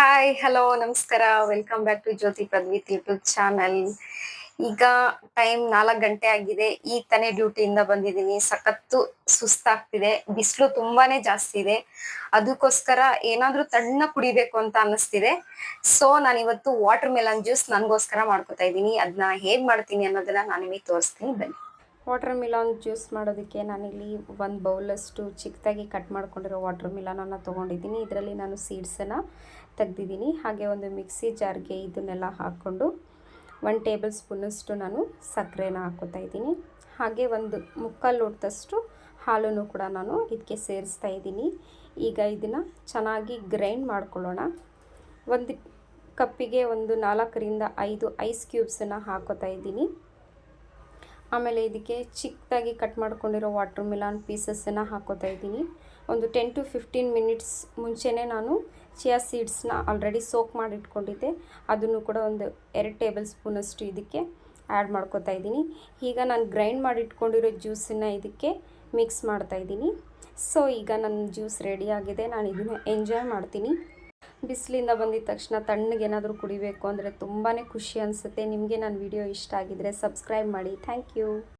Hi hello ನಮಸ್ಕಾರ. Welcome back to Jyoti Padvit YouTube channel ಈಗ time ನಾಲ್ಕು ಗಂಟೆ ಆಗಿದೆ. ಈ ತಾನೇ ಡ್ಯೂಟಿಯಿಂದ ಬಂದಿದ್ದೀನಿ. ಸಖತ್ತು ಸುಸ್ತಾಗ್ತಿದೆ ಬಿಸಿಲು ತುಂಬಾನೇ ಜಾಸ್ತಿ ಇದೆ. ಅದಕ್ಕೋಸ್ಕರ ಏನಾದ್ರೂ ತಣ್ಣ ಕುಡಿಬೇಕು ಅಂತ ಅನ್ನಿಸ್ತಿದೆ. ಸೊ ನಾನು ಇವತ್ತು ವಾಟರ್ ಮೆಲನ್ ಜ್ಯೂಸ್ ನನಗೋಸ್ಕರ ಮಾಡ್ಕೊತಾ ಇದ್ದೀನಿ. ಅದನ್ನ ಹೇಗ್ ಮಾಡ್ತೀನಿ ಅನ್ನೋದನ್ನ ನಾನು ನಿಮಗೆ ತೋರಿಸ್ತೀನಿ. ಬನ್ನಿ. ವಾಟರ್ ಮಿಲಾನ್ ಜ್ಯೂಸ್ ಮಾಡೋದಕ್ಕೆ ನಾನಿಲ್ಲಿ ಒಂದು ಬೌಲಷ್ಟು ಚಿಕ್ಕದಾಗಿ ಕಟ್ ಮಾಡ್ಕೊಂಡಿರೋ ವಾಟರ್ ಮಿಲಾನನ್ನು ತೊಗೊಂಡಿದ್ದೀನಿ. ಇದರಲ್ಲಿ ನಾನು ಸೀಡ್ಸನ್ನು ತೆಗ್ದಿದ್ದೀನಿ. ಹಾಗೆ ಒಂದು ಮಿಕ್ಸಿ ಜಾರ್ಗೆ ಇದನ್ನೆಲ್ಲ ಹಾಕ್ಕೊಂಡು ಒನ್ ಟೇಬಲ್ ಸ್ಪೂನಷ್ಟು ನಾನು ಸಕ್ಕರೆನ ಹಾಕೋತಾ ಇದ್ದೀನಿ. ಹಾಗೆ ಒಂದು ಮುಕ್ಕಾಲು ಲೋಟದಷ್ಟು ಹಾಲನ್ನು ಕೂಡ ನಾನು ಇದಕ್ಕೆ ಸೇರಿಸ್ತಾ ಇದ್ದೀನಿ. ಈಗ ಇದನ್ನು ಚೆನ್ನಾಗಿ ಗ್ರೈಂಡ್ ಮಾಡ್ಕೊಳ್ಳೋಣ. ಒಂದು ಕಪ್ಪಿಗೆ ಒಂದು ನಾಲ್ಕರಿಂದ ಐದು ಐಸ್ ಕ್ಯೂಬ್ಸನ್ನು ಹಾಕೋತಾ ಇದ್ದೀನಿ. ಆಮೇಲೆ ಇದಕ್ಕೆ ಚಿಕ್ಕದಾಗಿ ಕಟ್ ಮಾಡ್ಕೊಂಡಿರೋ ವಾಟರ್ ಮಿಲಾನ್ ಪೀಸಸ್ಸನ್ನು ಹಾಕೋತಾ ಇದ್ದೀನಿ. ಒಂದು ಟೆನ್ ಟು ಫಿಫ್ಟೀನ್ ಮಿನಿಟ್ಸ್ ಮುಂಚೆನೇ ನಾನು ಚಿಯಾ ಸೀಡ್ಸ್ನ ಆಲ್ರೆಡಿ ಸೋಕ್ ಮಾಡಿಟ್ಕೊಂಡಿದ್ದೆ. ಅದನ್ನು ಕೂಡ ಒಂದು ಎರಡು ಟೇಬಲ್ ಸ್ಪೂನಷ್ಟು ಇದಕ್ಕೆ ಆ್ಯಡ್ ಮಾಡ್ಕೋತಾ ಇದ್ದೀನಿ. ಈಗ ನಾನು ಗ್ರೈಂಡ್ ಮಾಡಿಟ್ಕೊಂಡಿರೋ ಜ್ಯೂಸನ್ನು ಇದಕ್ಕೆ ಮಿಕ್ಸ್ ಮಾಡ್ತಾ ಇದ್ದೀನಿ. ಸೊ ಈಗ ನನ್ನ ಜ್ಯೂಸ್ ರೆಡಿಯಾಗಿದೆ ನಾನು ಇದನ್ನು ಎಂಜಾಯ್ ಮಾಡ್ತೀನಿ. ಬಿಸಿಲಿಂದ ಬಂದಿದ ತಕ್ಷಣ ತಣ್ಣಗೆ ಏನಾದರೂ ಕುಡಿಬೇಕು ಅಂದರೆ ತುಂಬಾ ಖುಷಿ ಅನಿಸುತ್ತೆ. ನಿಮಗೆ ನನ್ನ ವಿಡಿಯೋ ಇಷ್ಟ ಆಗಿದ್ದರೆ ಸಬ್ಸ್ಕ್ರೈಬ್ ಮಾಡಿ. Thank you